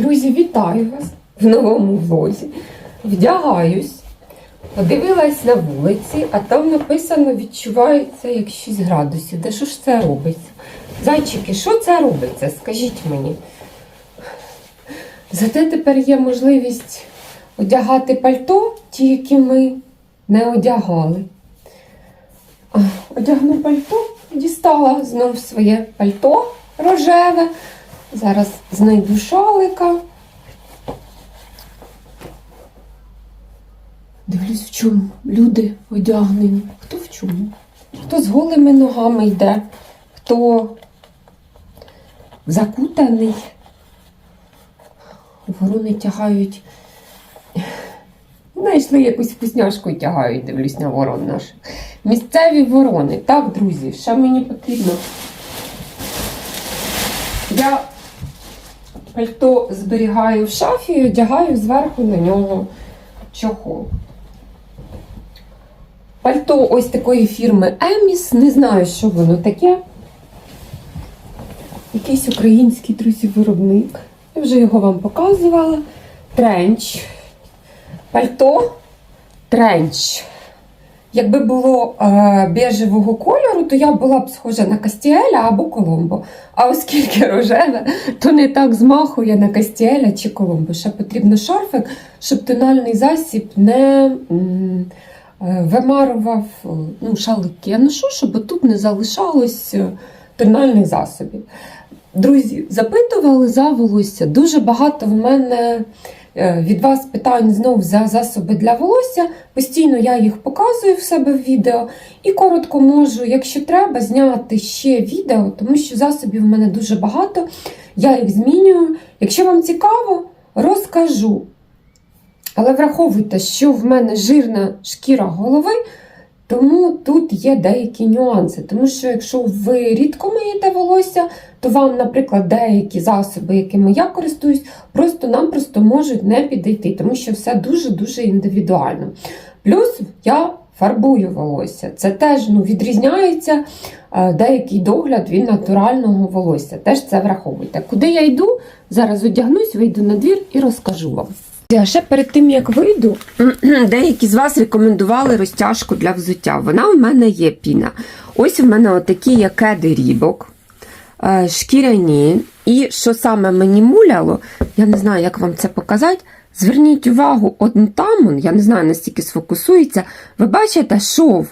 Друзі, вітаю вас в новому влозі. Вдягаюсь, подивилась на вулиці, а там написано відчувається як 6 градусів. Де що ж це робиться? Зайчики, що це робиться? Скажіть мені. Зате тепер є можливість одягати пальто, ті, які ми не одягали. Одягну пальто, дістала знов своє пальто рожеве. Зараз знайду шалика. Дивлюсь, в чому люди одягнені. Хто в чому? Хто з голими ногами йде, хто закутаний. Ворони тягають. Знайшли якусь вкусняшку тягають, дивлюсь на ворон наших. Місцеві ворони. Так, друзі, що мені потрібно? Я пальто зберігаю в шафі і одягаю зверху на нього чохол. Пальто ось такої фірми Еміс. Не знаю, що воно таке. Якийсь український друзі виробник. Я вже його вам показувала. Тренч. Пальто тренч. Якби було е, бежевого кольору, то я була б схожа на Кастіеля або Коломбо. А оскільки рожеве, то не так змахує на Кастіеля чи Коломбо. Ще потрібно шарфик, щоб тональний засіб не е, вимарував ну, шалики. Я ношу, щоб тут не залишалось е, тональних засобів. Друзі, запитували за волосся. Дуже багато в мене від вас питань знов за засоби для волосся. Постійно я їх показую в себе в відео. І коротко можу, якщо треба, зняти ще відео, тому що засобів в мене дуже багато. Я їх змінюю. Якщо вам цікаво, розкажу. Але враховуйте, що в мене жирна шкіра голови, тому тут є деякі нюанси. Тому що якщо ви рідко миєте волосся, то вам, наприклад, деякі засоби, якими я користуюсь, просто-напросто можуть не підійти, тому що все дуже-дуже індивідуально. Плюс я фарбую волосся. Це теж ну, відрізняється е, деякий догляд від натурального волосся. Теж це враховуйте. Куди я йду, зараз одягнусь, вийду на двір і розкажу вам. А ще перед тим, як вийду, деякі з вас рекомендували розтяжку для взуття. Вона в мене є піна. Ось у мене отакі є кеди рібок, е, шкіряні. І що саме мені муляло, я не знаю, як вам це показати. Зверніть увагу, от там, я не знаю, настільки сфокусується, ви бачите шов,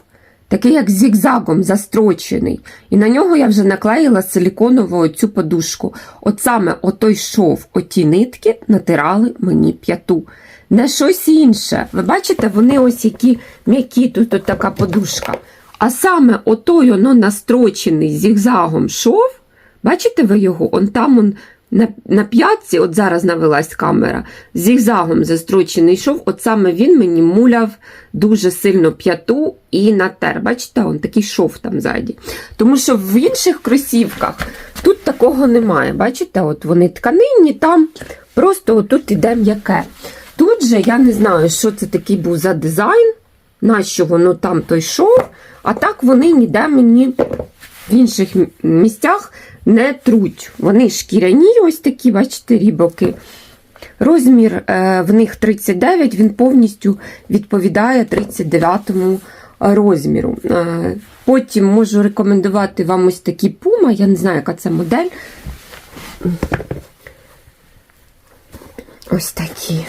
такий як зігзагом застрочений. І на нього я вже наклеїла силіконову цю подушку. От саме отой шов, оті нитки натирали мені п'яту. Не щось інше. Ви бачите, вони ось які м'які, тут от така подушка. А саме отой воно настрочений зігзагом шов. Бачите ви його? Он там он на, на п'ятці, от зараз навелась камера, зігзагом застрочений шов, от саме він мені муляв дуже сильно п'яту і натер. Бачите, он такий шов там ззаді. Тому що в інших кросівках тут такого немає. Бачите, от вони тканинні, там просто отут іде м'яке. Тут же я не знаю, що це такий був за дизайн, нащо воно там той шов, а так вони ніде мені в інших місцях не труть. Вони шкіряні, ось такі, бачите, рібоки. Розмір е, в них 39, він повністю відповідає 39 розміру. Е, потім можу рекомендувати вам ось такі Puma, я не знаю, яка це модель. Ось такі.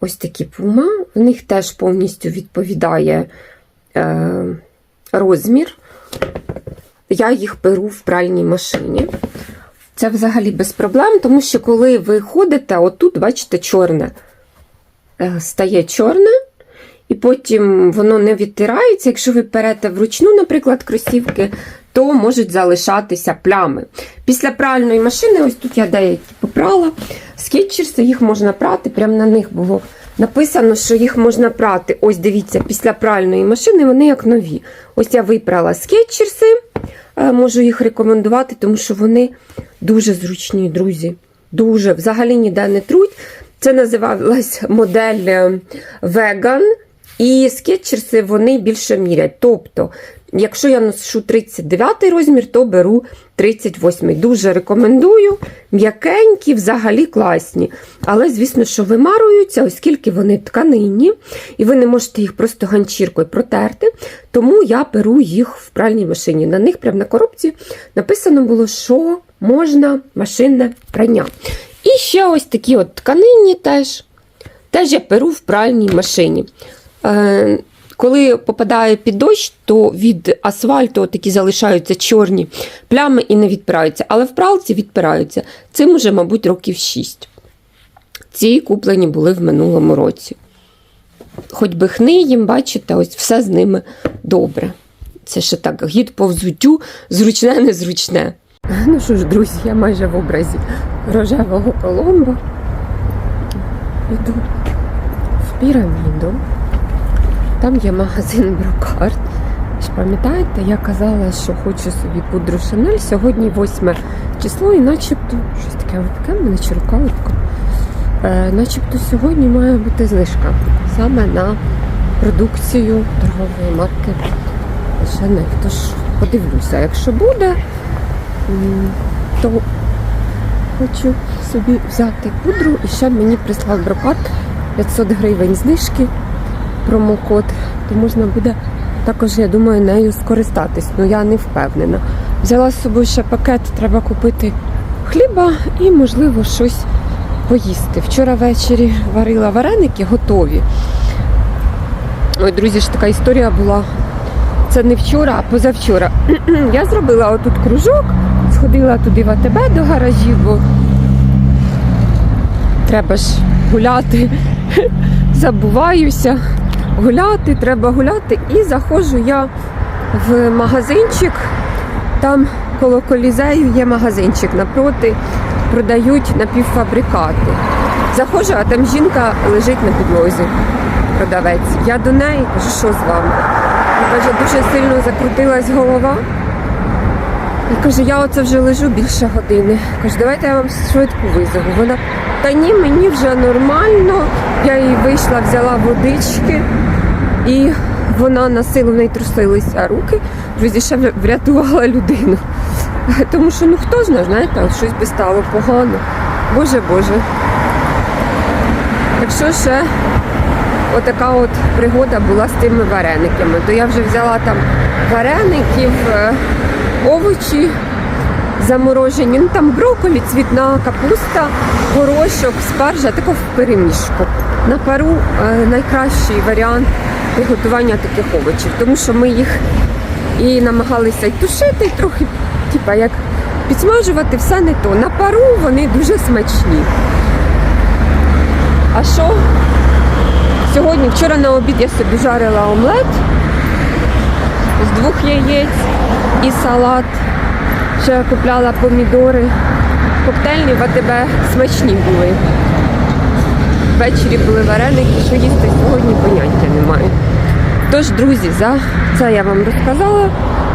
Ось такі Puma. В них теж повністю відповідає е, розмір. Я їх беру в пральній машині. Це взагалі без проблем, тому що коли ви ходите, отут, бачите, чорне е, стає чорне, і потім воно не відтирається. Якщо ви перете вручну, наприклад, кросівки, то можуть залишатися плями. Після пральної машини, ось тут я деякі попрала, скетчерси, їх можна прати, прямо на них було написано, що їх можна прати. Ось дивіться, після пральної машини вони як нові. Ось я випрала скетчерси. Е, Можу їх рекомендувати, тому що вони дуже зручні, друзі. Дуже, взагалі ніде не труть. Це називалась модель Vegan. І скетчерси вони більше мірять. Тобто, якщо я ношу 39 розмір, то беру 38. Дуже рекомендую. М'якенькі, взагалі класні. Але, звісно, що вимаруються, оскільки вони тканинні, і ви не можете їх просто ганчіркою протерти. Тому я беру їх в пральній машині. На них прямо на коробці написано було, що можна машинне прання. І ще ось такі от тканинні теж. Теж я перу в пральній машині. Е, коли попадає під дощ, то від асфальту такі залишаються чорні плями і не відпираються. Але в пралці відпираються. Цим уже, мабуть, років 6. Ці куплені були в минулому році. Хоч би хни їм, бачите, ось все з ними добре. Це ще так, гід по взуттю, зручне, незручне. Ну що ж, друзі, я майже в образі рожевого коломбо. Іду в піраміду. Там є магазин Брокарт. Ж пам'ятаєте, я казала, що хочу собі пудру Шанель. Сьогодні 8 число, і начебто щось таке липке, мене чи. Е, начебто сьогодні має бути знижка саме на продукцію торгової марки Шанель. Тож подивлюся, якщо буде, то хочу собі взяти пудру і ще мені прислав брокат 500 гривень знижки, промокод, то можна буде також, я думаю, нею скористатись. Ну я не впевнена. Взяла з собою ще пакет, треба купити хліба і, можливо, щось поїсти. Вчора ввечері варила вареники готові. Ой, друзі, ж така історія була. Це не вчора, а позавчора. Я зробила отут кружок, сходила туди в АТБ до гаражів, бо треба ж гуляти. Забуваюся гуляти, треба гуляти. І заходжу я в магазинчик. Там коло колізею є магазинчик напроти, продають напівфабрикати. Заходжу, а там жінка лежить на підлозі, продавець. Я до неї кажу, що з вами? Каже, дуже сильно закрутилась голова. І каже, я оце вже лежу більше години. Каже, давайте я вам швидку визову. Вона, та ні, мені вже нормально. Я їй вийшла, взяла водички, і вона на силу в неї трусилися руки. Друзі, ще врятувала людину. Тому що ну хто знає, знаєте, щось би стало погано. Боже Боже. Якщо ще отака от пригода була з тими варениками, то я вже взяла там вареників, е, овочі заморожені, ну там брокколі, цвітна капуста, горошок, спаржа, тако в переміжку. На пару е, найкращий варіант приготування таких овочів, тому що ми їх і намагалися і тушити, і трохи, типа як підсмажувати, все не то. На пару вони дуже смачні. А що? Сьогодні, вчора на обід я собі жарила омлет з двох яєць і салат. Ще купляла помідори. Коктейльні в АТБ смачні були. Ввечері були вареники, що їсти сьогодні поняття немає. Тож, друзі, за це я вам розказала.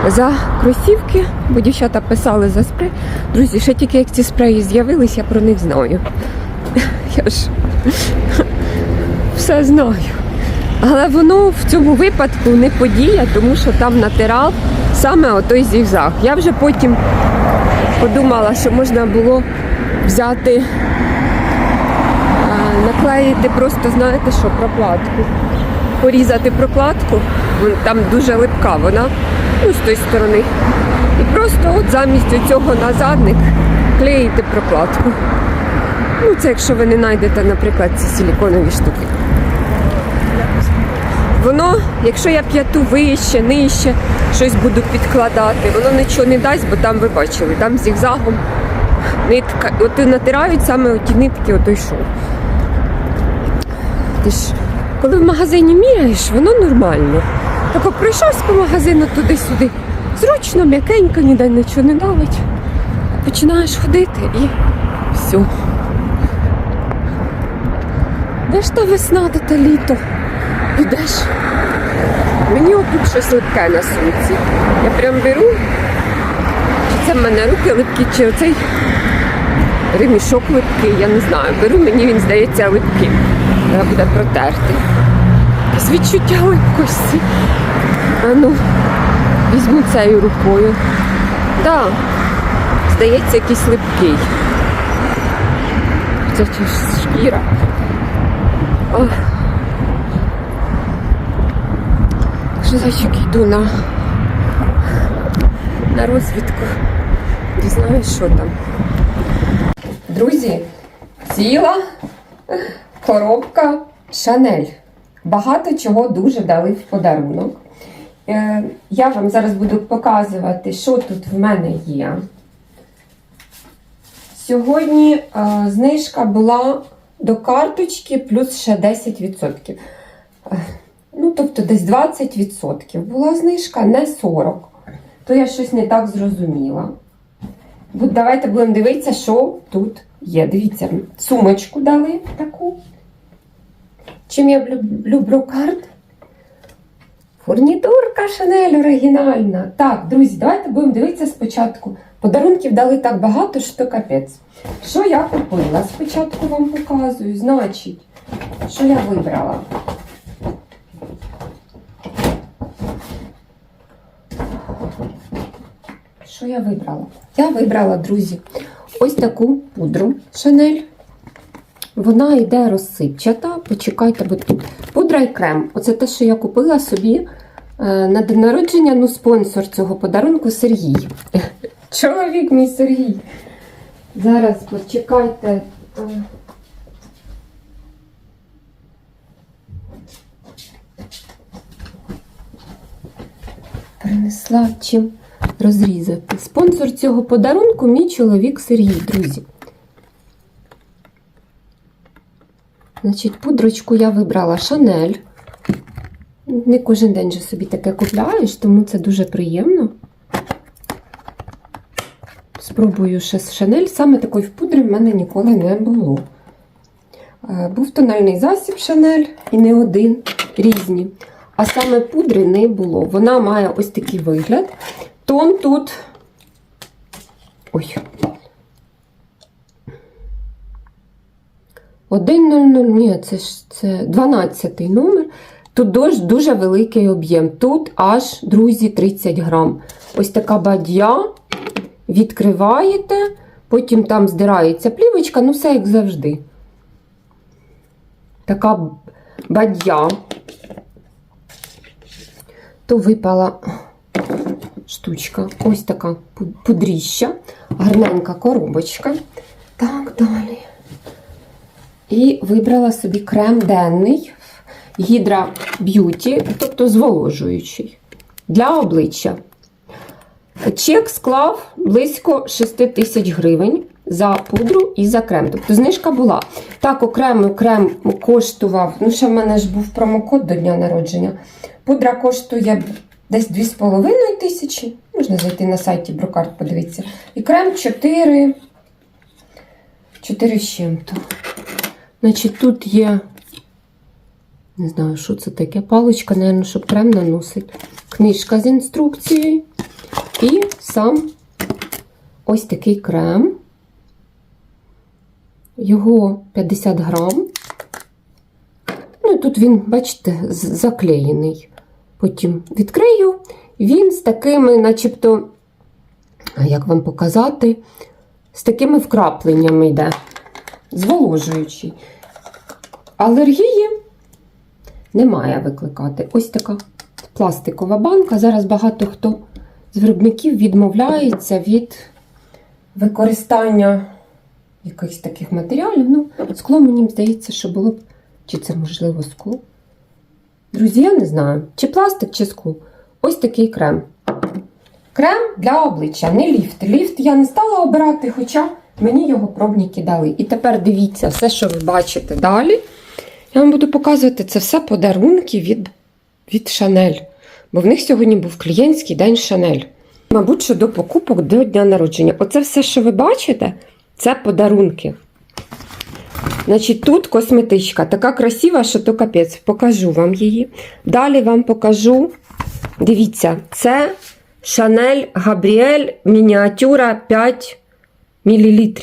За кросівки, бо дівчата писали за спрей. Друзі, ще тільки як ці спреї з'явились, я про них знаю. Я ж все знаю. Але воно в цьому випадку не подія, тому що там натирав саме отой зігзаг. Я вже потім подумала, що можна було взяти, наклеїти просто, знаєте що, прокладку. Порізати прокладку, там дуже липка вона, ну, з тої сторони. І просто от замість цього назадник клеїти прокладку. Ну, це якщо ви не знайдете, наприклад, ці силіконові штуки. Якщо я п'яту вище, нижче, щось буду підкладати, воно нічого не дасть, бо там ви бачили, там зігзагом нитка. От натирають саме оті нитки, отой шов. Ти ж, коли в магазині міряєш, воно нормально. Так пройшовся по магазину туди-сюди. Зручно, м'якенько, ніде нічого не давить. Починаєш ходити і все. Де ж та весна, де та літо? Ідеш? Мені отут щось липке на сумці. Я прям беру, чи це в мене руки липкі, чи оцей ремішок липкий, я не знаю. Беру, мені він здається липким. Треба буде протерти. якесь відчуття липкості. А ну, візьму цією рукою. Да, здається, якийсь липкий. Це шкіра. Ох. Що зайчик йду на, на розвідку. Дізнаюсь, що там. Друзі, ціла коробка Шанель. Багато чого дуже дали в подарунок. Е, я вам зараз буду показувати, що тут в мене є. Сьогодні е, знижка була до карточки плюс ще 10%. Ну, тобто десь 20% була знижка, не 40%. То я щось не так зрозуміла. Бо давайте будемо дивитися, що тут є. Дивіться, сумочку дали таку. Чим я люблю, карт? Фурнітурка Шанель оригінальна. Так, друзі, давайте будемо дивитися спочатку. Подарунків дали так багато, що капець. Що я купила? Спочатку вам показую. Значить, що я вибрала? Що я вибрала? Я вибрала, друзі, ось таку пудру Шанель. Вона йде розсипчата. Почекайте, бо тут пудра і крем. Оце те, що я купила собі е, на день народження. Ну, спонсор цього подарунку Сергій. Чоловік мій Сергій. Зараз почекайте. Принесла чим розрізати. Спонсор цього подарунку мій чоловік Сергій, друзі. Значить, пудрочку я вибрала Шанель. Не кожен день же собі таке купляєш, тому це дуже приємно. Спробую ще з Шанель. Саме такої в пудрі в мене ніколи не було. Е, Був тональний засіб Шанель і не один, різні. А саме пудри не було. Вона має ось такий вигляд. Тон тут. Ой. 1,00, ні, це ж це 12 номер. Тут дуже, дуже великий об'єм. Тут аж, друзі, 30 грам. Ось така бадья. Відкриваєте, потім там здирається плівочка, ну все як завжди. Така бадья. То випала штучка. Ось така пудріща, гарненька коробочка. Так, далі. І вибрала собі крем денний Hydra Beauty, тобто зволожуючий для обличчя. Чек склав близько 6 тисяч гривень за пудру і за крем. Тобто знижка була. Так, окремо крем коштував, ну, ще в мене ж був промокод до дня народження. Пудра коштує десь 2,5 тисячі. Можна зайти на сайті Брокарт, подивитися. І крем 4. 4 з чим-то. Значить, тут є, не знаю, що це таке, паличка, мабуть, щоб крем наносить. Книжка з інструкцією. І сам ось такий крем. Його 50 грам. Тут він, бачите, заклеєний. Потім відкрию. Він з такими, начебто, як вам показати, з такими вкрапленнями йде. Зволожуючий. Алергії немає викликати. Ось така пластикова банка. Зараз багато хто з виробників відмовляється від використання якихось таких матеріалів. Ну, скло, мені здається, що було б, чи це можливо скло. Друзі, я не знаю, чи пластик, чи скло. Ось такий крем. Крем для обличчя, не ліфт. Ліфт я не стала обирати, хоча мені його пробники дали. І тепер дивіться, все, що ви бачите далі. Я вам буду показувати це все подарунки від від Шанель. Бо в них сьогодні був клієнтський день Шанель. Мабуть, що до покупок до дня народження. Оце все, що ви бачите, це подарунки. Значить, тут косметичка така красива, що то капець. Покажу вам її. Далі вам покажу. Дивіться, це Шанель Габріель мініатюра 5 мл.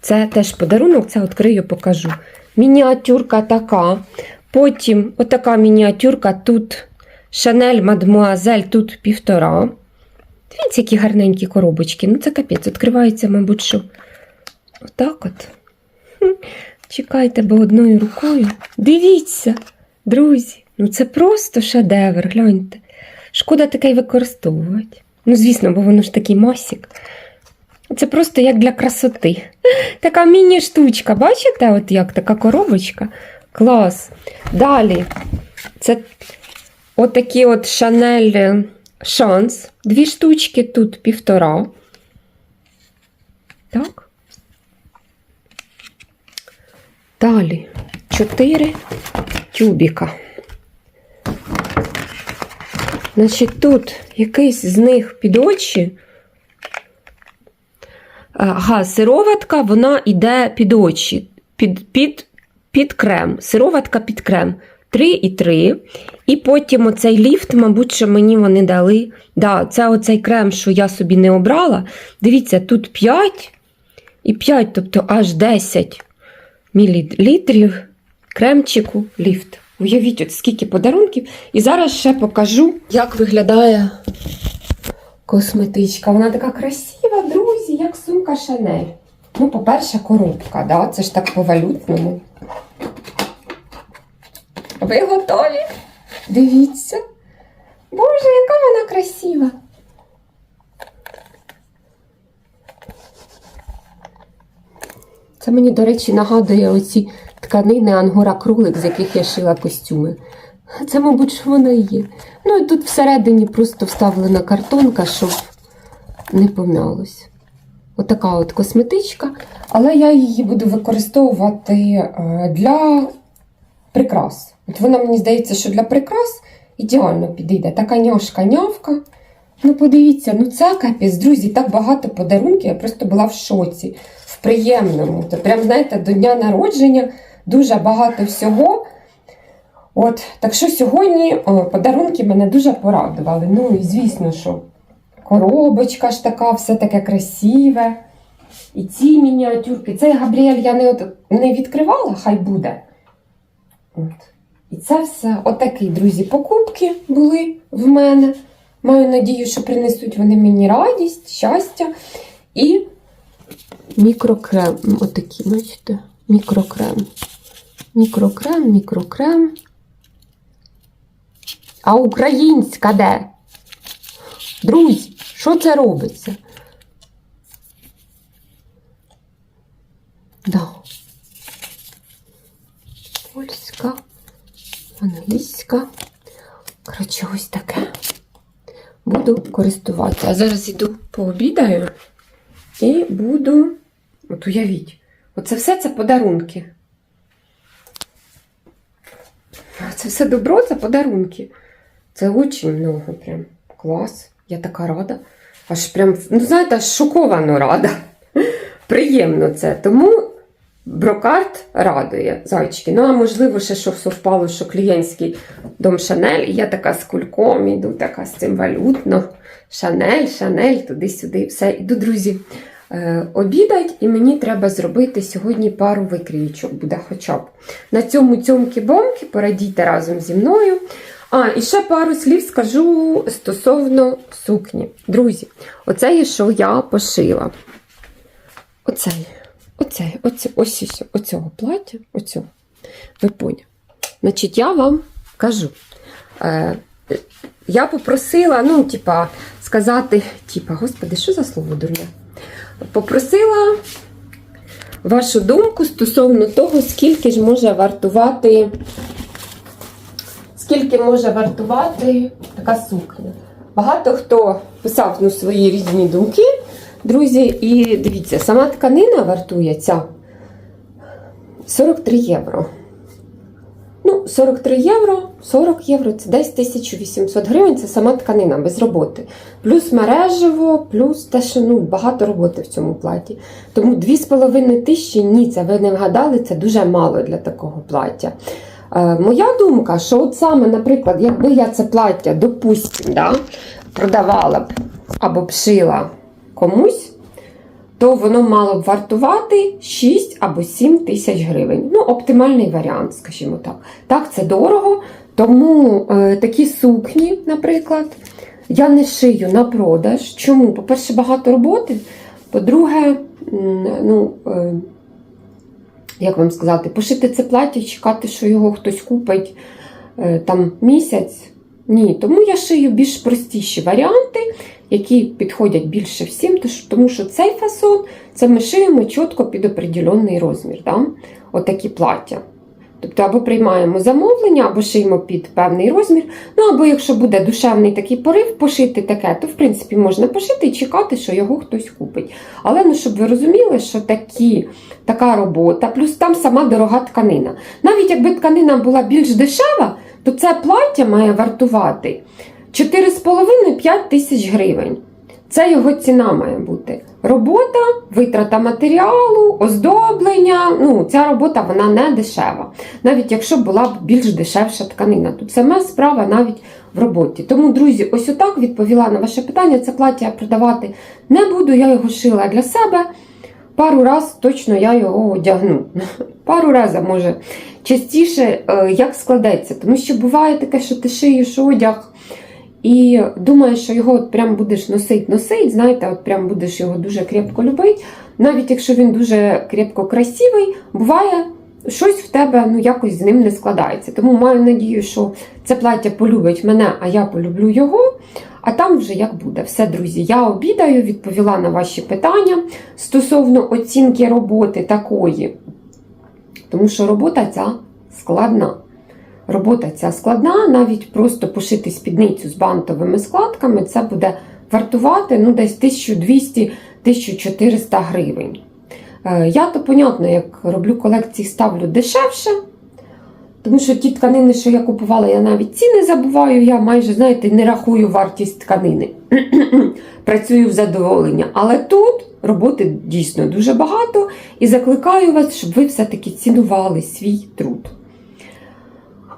Це теж подарунок, це відкрию, покажу. Мініатюрка така. Потім отака мініатюрка тут Шанель Мадмуазель, тут півтора. Дивіться, які гарненькі коробочки. Ну, це капець, відкривається, мабуть, що. Отак от. Хм. Чекайте, бо одною рукою. Дивіться, друзі, ну це просто шедевр, гляньте. Шкода таке й використовувати. Ну, звісно, бо воно ж такий масік. Це просто як для красоти. Така міні-штучка, бачите, от як така коробочка? Клас. Далі. Це отакі от Шанель Шанс. Дві штучки, тут півтора. Так. Далі. Чотири тюбіка. Значить, тут якийсь з них під очі. Ага, сироватка, вона йде під очі, під, під, під крем. Сироватка під крем. 3 і 3. І потім оцей ліфт, мабуть, що мені вони дали. Да, це оцей крем, що я собі не обрала. Дивіться, тут 5 і 5, тобто аж 10 мілілітрів кремчику ліфт. Уявіть, от скільки подарунків. І зараз ще покажу, як виглядає косметичка. Вона така красива, друзі, як сумка Шанель. Ну, по-перше, коробка, да? це ж так по-валютному. Ви готові? Дивіться. Боже, яка вона красива. Це мені, до речі, нагадує оці тканини Ангора Крулик, з яких я шила костюми. Це, мабуть, що вона і є. Ну і тут всередині просто вставлена картонка, щоб не пом'ялось. Отака от косметичка, але я її буду використовувати е, для прикрас. От вона мені здається, що для прикрас ідеально підійде. Така няшка-нявка. Ну, подивіться, ну це капець, друзі, так багато подарунків. Я просто була в шоці, в приємному. То прям, знаєте, до дня народження дуже багато всього. От, так що сьогодні о, подарунки мене дуже порадували. Ну і звісно, що коробочка ж така, все таке красиве. І ці мініатюрки. Цей Габріель я не, от, не відкривала, хай буде. От. І це все, отакі, друзі, покупки були в мене. Маю надію, що принесуть вони мені радість, щастя. І мікрокрем. Отакі, бачите, мікрокрем. Мікрокрем, мікрокрем. А українська де? Друзі, що це робиться? Да. Польська, англійська. Коротше, ось таке. Буду користуватися. А зараз йду пообідаю і буду. От уявіть, оце все це подарунки. Це все добро, це подарунки. Це дуже много прям. Клас. Я така рада. Аж прям, ну знаєте, аж шоковано рада. Приємно це. Тому брокарт радує зайчики. Ну, а можливо, ще що совпало, що клієнтський дом Шанель. І я така з кульком іду, така з цим валютно. Шанель, Шанель, туди-сюди. Все, іду, друзі. Е, обідать, і мені треба зробити сьогодні пару викрійочок, буде хоча б. На цьому цьомки-бомки порадійте разом зі мною. А, і ще пару слів скажу стосовно сукні. Друзі, оце є, що я пошила. Оцей, оцей, оце, ось, ось оцього плаття, оцього. Ви поняли. Значить, я вам кажу. Е, я попросила, ну, типа, сказати, типа, господи, що за слово дурне? Попросила вашу думку стосовно того, скільки ж може вартувати, скільки може вартувати така сукня. Багато хто писав ну, свої різні думки, друзі, і дивіться, сама тканина вартує ця 43 євро. Ну, 43 євро, 40 євро це десь 1800 гривень, це сама тканина без роботи. Плюс мережево, плюс те, що ну, багато роботи в цьому платі. Тому 2,5 тисячі, ні, це ви не вгадали, це дуже мало для такого плаття. Е, моя думка, що от саме, наприклад, якби я це плаття, допустим, да, продавала б або б шила комусь, то воно мало б вартувати 6 або 7 тисяч гривень. Ну, оптимальний варіант, скажімо так. Так, це дорого, тому е, такі сукні, наприклад, я не шию на продаж. Чому? По-перше, багато роботи. По-друге, ну, е, як вам сказати, пошити це плаття, чекати, що його хтось купить е, там місяць. Ні, тому я шию більш простіші варіанти, які підходять більше всім, тому що цей фасон це ми шиємо чітко під определенний розмір. Да? Отакі плаття. Тобто або приймаємо замовлення, або шиємо під певний розмір. Ну або якщо буде душевний такий порив пошити таке, то в принципі можна пошити і чекати, що його хтось купить. Але ну, щоб ви розуміли, що такі, така робота, плюс там сама дорога тканина. Навіть якби тканина була більш дешева, то це плаття має вартувати 4,5-5 тисяч гривень. Це його ціна має бути. Робота, витрата матеріалу, оздоблення. Ну, ця робота вона не дешева. Навіть якщо була б більш дешевша тканина. Тут саме справа навіть в роботі. Тому, друзі, ось отак відповіла на ваше питання. Це плаття я продавати не буду, я його шила для себе. Пару раз точно я його одягну. Пару разів, може, частіше, е, як складеться. Тому що буває таке, що ти шиєш одяг. І думаєш, що його от прям будеш носить, носить, знаєте, от прям будеш його дуже крепко любити. Навіть якщо він дуже крепко красивий, буває, щось в тебе ну, якось з ним не складається. Тому маю надію, що це плаття полюбить мене, а я полюблю його. А там вже як буде. Все, друзі, я обідаю, відповіла на ваші питання стосовно оцінки роботи такої. Тому що робота ця складна. Робота ця складна, навіть просто пошити спідницю з бантовими складками, це буде вартувати ну, десь 1200-1400 гривень. Е, Я то, понятно, як роблю колекції, ставлю дешевше. Тому що ті тканини, що я купувала, я навіть ціни забуваю, я майже, знаєте, не рахую вартість тканини. Працюю в задоволення. Але тут роботи дійсно дуже багато і закликаю вас, щоб ви все-таки цінували свій труд.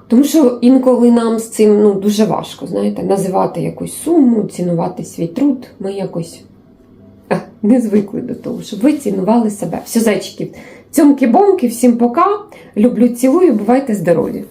Тому що інколи нам з цим ну, дуже важко, знаєте, називати якусь суму, цінувати свій труд. Ми якось не звикли до того, щоб ви цінували себе. Все, зайчики, цьомки-бомки, всім пока. Люблю, цілую, бувайте здорові!